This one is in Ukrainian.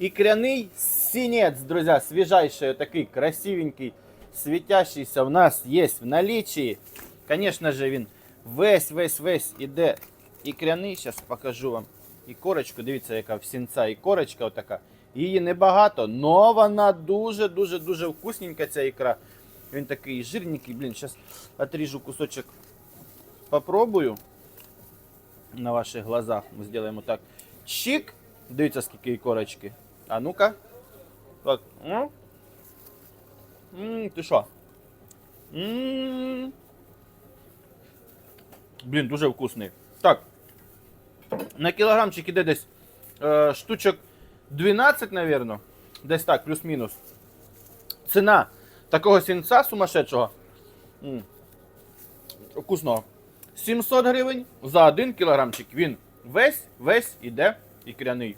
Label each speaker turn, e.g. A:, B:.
A: ікряний синець, друзі, свіжайший, такий красивенький, світящийся у нас є в наличии. Звісно ж, він весь, весь, весь іде ікряний. Зараз покажу вам і корочку. Дивіться, яка в сінця і корочка отака. Її небагато, но вона дуже-дуже дуже вкусненька, ця ікра. Він такий жирненький, блін, зараз отріжу кусочок. Попробую на ваших глазах. Ми зробимо так. Чик. Дивіться, скільки корочки. А ну-ка. Так. М? М, ти що? Блін, дуже вкусний. Так. На кілограмчик іде десь е, штучок 12, напевно. Десь так, плюс-мінус. Ціна такого сінця сумасшедшого. М. Вкусного. 700 гривень за 1 кілограмчик. Він весь, весь іде ікряний.